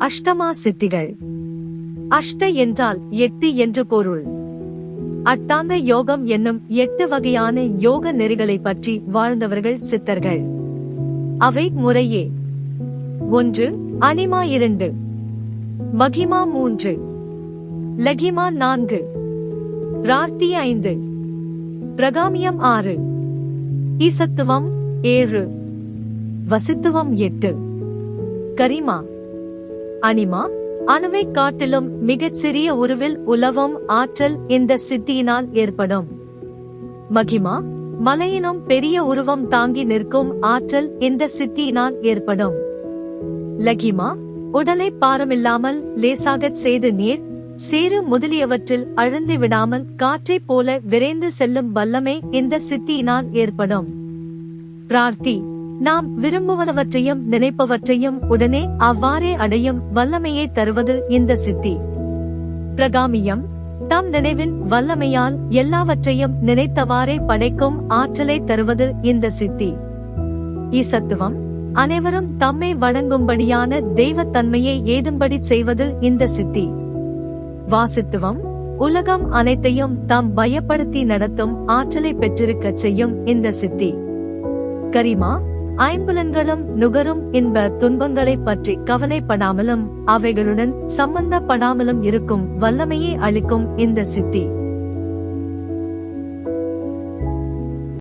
அஷ்டமா சித்திகள். அஷ்ட என்றால் எட்டு என்று பொருள். அட்டாங்க யோகம் என்னும் எட்டு வகையான யோக நெறிகளை பற்றி வாழ்ந்தவர்கள் சித்தர்கள். அவை முறையே. ஒன்று அனிமா இரண்டு. மகிமா மூன்று. லகிமா நான்கு. ரார்த்தி ஐந்து. பிரகாமியம் ஆறு. ஈசத்துவம் ஏழு. வசித்துவம் எட்டு. கரிமா. அனிமா அணுவை காட்டிலும் மிகச் சிறிய உருவில் உலவும் ஆற்றல் இந்த சித்தியினால் ஏற்படும். மகிமா மலையினும் பெரிய உருவம் தாங்கி நிற்கும் ஆற்றல் இந்த சித்தியினால் ஏற்படும். லகிமா உடலை பாரமில்லாமல் லேசாகச் செய்து நீர் சேறு முதலியவற்றில் அழுந்து விடாமல் காற்றைப் போல விரைந்து செல்லும் வல்லமே இந்த சித்தியினால் ஏற்படும். பிரார்த்தி நாம் விரும்புவனவற்றையும் நினைப்பவற்றையும் உடனே அவ்வாறே அடையும் வல்லமையை தருவது இந்த சித்தி. பிரகாமியம் தம் நினைவின் வல்லமையால் எல்லாவற்றையும் நினைத்தவாறே படைக்கும் ஆற்றலை தருவது இந்த சித்தி. ஈசத்துவம் அனைவரும் தம்மை வணங்கும்படியான தெய்வத்தன்மையை ஏதும்படி செய்வது இந்த சித்தி. வாசித்துவம் உலகம் அனைத்தையும் தாம் பயப்படுத்தி நடத்தும் ஆற்றலை பெற்றிருக்கச் செய்யும் இந்த சித்தி. கரிமா ஐம்புலன்களும் நுகரும் இன்ப துன்பங்களைப் பற்றி கவலைப்படாமலும் அவைகளுடன் சம்பந்தப்படாமலும் இருக்கும் வல்லமையை அளிக்கும் இந்த சித்தி.